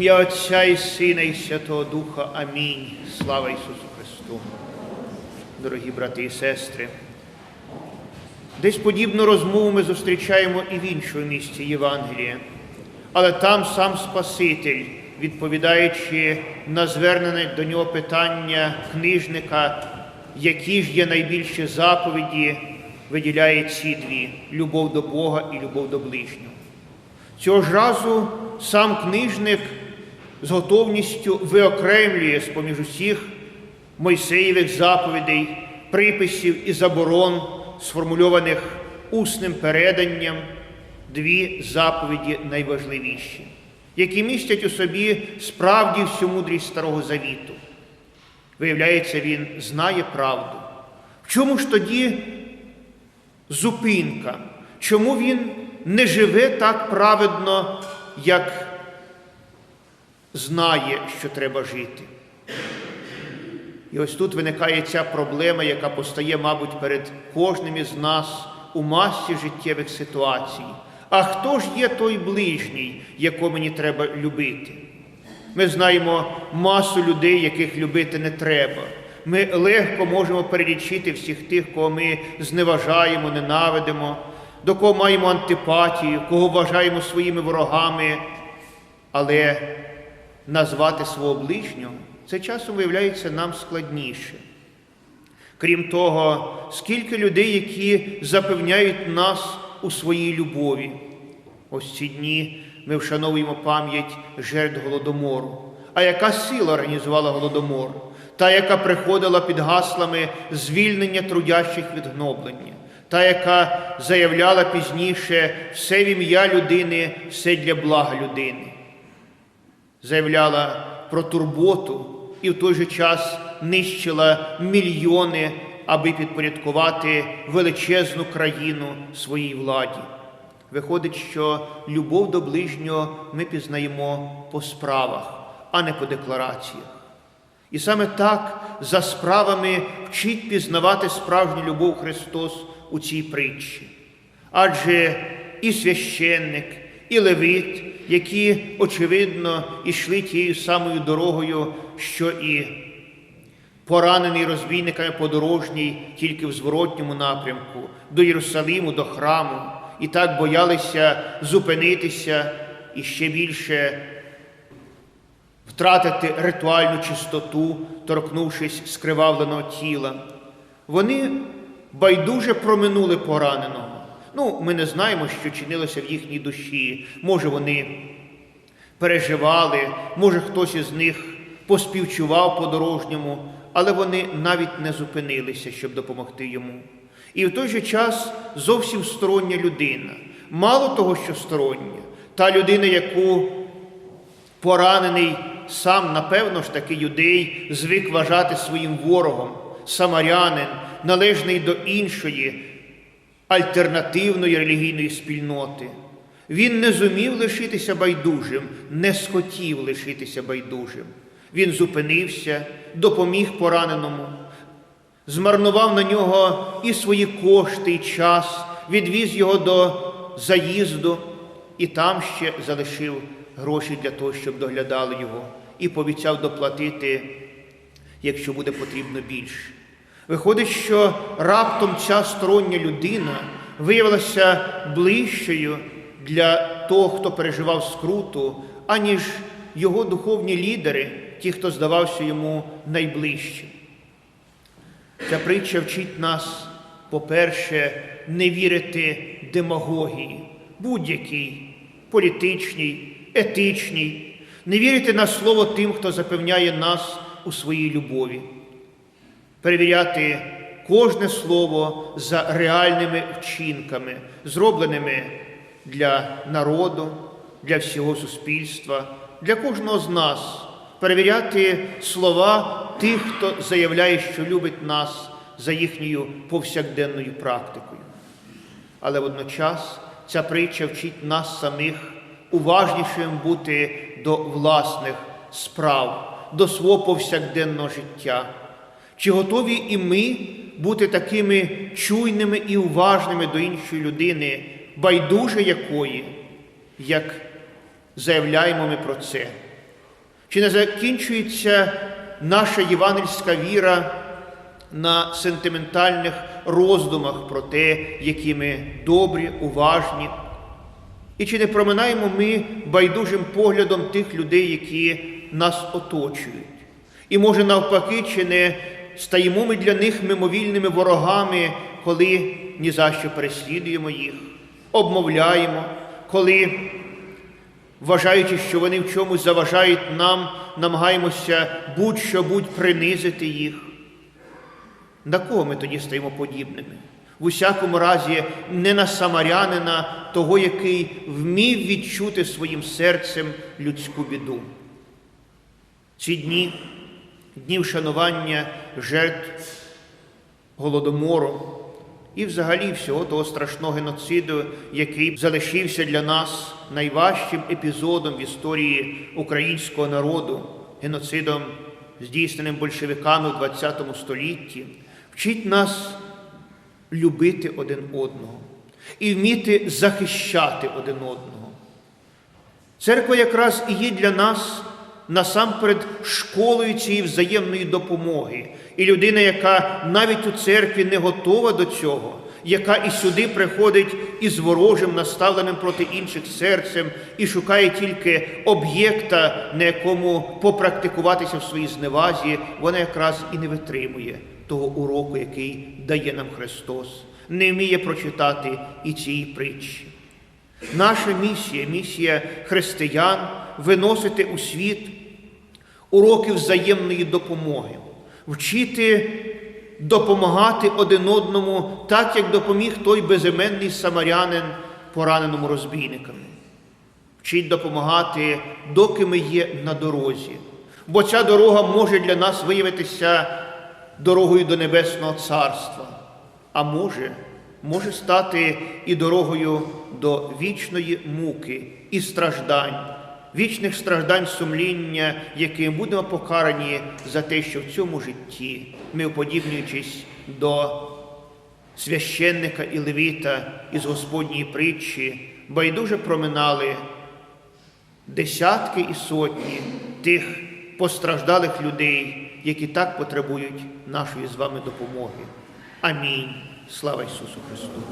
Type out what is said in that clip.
ім'я Отця і Сина, і Святого Духа. Амінь. Слава Ісусу Христу. Дорогі брати і сестри. Десь подібну розмову ми зустрічаємо і в іншому місці Євангелія. Але там сам Спаситель, відповідаючи на звернене до нього питання книжника, які ж є найбільші заповіді, виділяє ці дві любов до Бога і любов до ближнього. Цього ж разу сам книжник з готовністю виокремлює з-поміж усіх Мойсеєвих заповідей, приписів і заборон, сформульованих усним переданням, дві заповіді найважливіші, які містять у собі справді всю мудрість Старого Завіту. Виявляється, він знає правду. В чому ж тоді зупинка? Чому він не живе так праведно, як знає, що треба жити? І ось тут виникає ця проблема, яка постає, мабуть, перед кожним із нас у масі життєвих ситуацій. А хто ж є той ближній, якого мені треба любити? Ми знаємо масу людей, яких любити не треба. Ми легко можемо перелічити всіх тих, кого ми зневажаємо, ненавидимо, до кого маємо антипатію, кого вважаємо своїми ворогами, але назвати свого ближнього це часом виявляється нам складніше. Крім того, скільки людей, які запевняють нас у своїй любові. Ось ці дні ми вшановуємо пам'ять жертв Голодомору. А яка сила організувала Голодомор? Та, яка приходила під гаслами звільнення трудящих від гноблення, та, яка заявляла пізніше все в ім'я людини, все для блага людини, заявляла про турботу і в той же час нищила мільйони, аби підпорядкувати величезну країну своїй владі. Виходить, що любов до ближнього ми пізнаємо по справах, а не по деклараціях. І саме так за справами вчить пізнавати справжню любов Христос у цій притчі. Адже і священник, і левит, які, очевидно, йшли тією самою дорогою, що і поранений розбійниками подорожній тільки в зворотньому напрямку, до Єрусалиму, до храму, і так боялися зупинитися і ще більше втратити ритуальну чистоту, торкнувшись скривавленого тіла. Вони байдуже проминули пораненого. Ну, ми не знаємо, що чинилося в їхній душі. Може, вони переживали, може, хтось із них поспівчував подорожньому, але вони навіть не зупинилися, щоб допомогти йому. І в той же час зовсім стороння людина. Мало того, що стороння, та людина, яку поранений сам, напевно ж таки, юдей, звик вважати своїм ворогом, самарянин, належний до іншої альтернативної релігійної спільноти. Він не зумів лишитися байдужим, не схотів лишитися байдужим. Він зупинився, допоміг пораненому, змарнував на нього і свої кошти, і час, відвіз його до заїзду і там ще залишив гроші для того, щоб доглядали його, і пообіцяв доплатити, якщо буде потрібно більше. Виходить, що раптом ця стороння людина виявилася ближчою для того, хто переживав скруту, аніж його духовні лідери, ті, хто здавався йому найближчим. Ця притча вчить нас, по-перше, не вірити демагогії, будь-якій політичній, етичній, не вірити на слово тим, хто запевняє нас у своїй любові, перевіряти кожне слово за реальними вчинками, зробленими для народу, для всього суспільства, для кожного з нас, перевіряти слова тих, хто заявляє, що любить нас за їхньою повсякденною практикою. Але водночас ця притча вчить нас самих уважнішим бути до власних справ, до свого повсякденного життя. Чи готові і ми бути такими чуйними і уважними до іншої людини, байдуже якої, як заявляємо ми про це? Чи не закінчується наша євангельська віра на сентиментальних роздумах про те, які ми добрі, уважні? І чи не проминаємо ми байдужим поглядом тих людей, які нас оточують? І може навпаки, чи не стаємо ми для них мимовільними ворогами, коли ні за що переслідуємо їх, обмовляємо, коли, вважаючи, що вони в чомусь заважають нам, намагаємося будь-що будь принизити їх? На кого ми тоді стаємо подібними? В усякому разі, не на самарянина, того, який вмів відчути своїм серцем людську біду. Ці дні, дні вшанування жертв голодомору і взагалі всього того страшного геноциду, який залишився для нас найважчим епізодом в історії українського народу, геноцидом, здійсненим большевиками в ХХ столітті, вчить нас любити один одного і вміти захищати один одного. Церква якраз і є для нас насамперед школою цієї взаємної допомоги. І людина, яка навіть у церкві не готова до цього, яка і сюди приходить із ворожим, наставленим проти інших серцем, і шукає тільки об'єкта, на якому попрактикуватися в своїй зневазі, вона якраз і не витримує того уроку, який дає нам Христос, не вміє прочитати і цієї притчі. Наша місія, місія християн виносити у світ уроки взаємної допомоги, вчити допомагати один одному, так як допоміг той безіменний самарянин, пораненому розбійниками. Вчить допомагати, доки ми є на дорозі. Бо ця дорога може для нас виявитися дорогою до Небесного Царства, а може, може стати і дорогою до вічної муки і страждань, вічних страждань сумління, яким будемо покарані за те, що в цьому житті ми, уподібнюючись до священника і левіта із Господньої притчі, байдуже проминали десятки і сотні тих постраждалих людей, які так потребують нашої з вами допомоги. Амінь. Слава Ісусу Христу!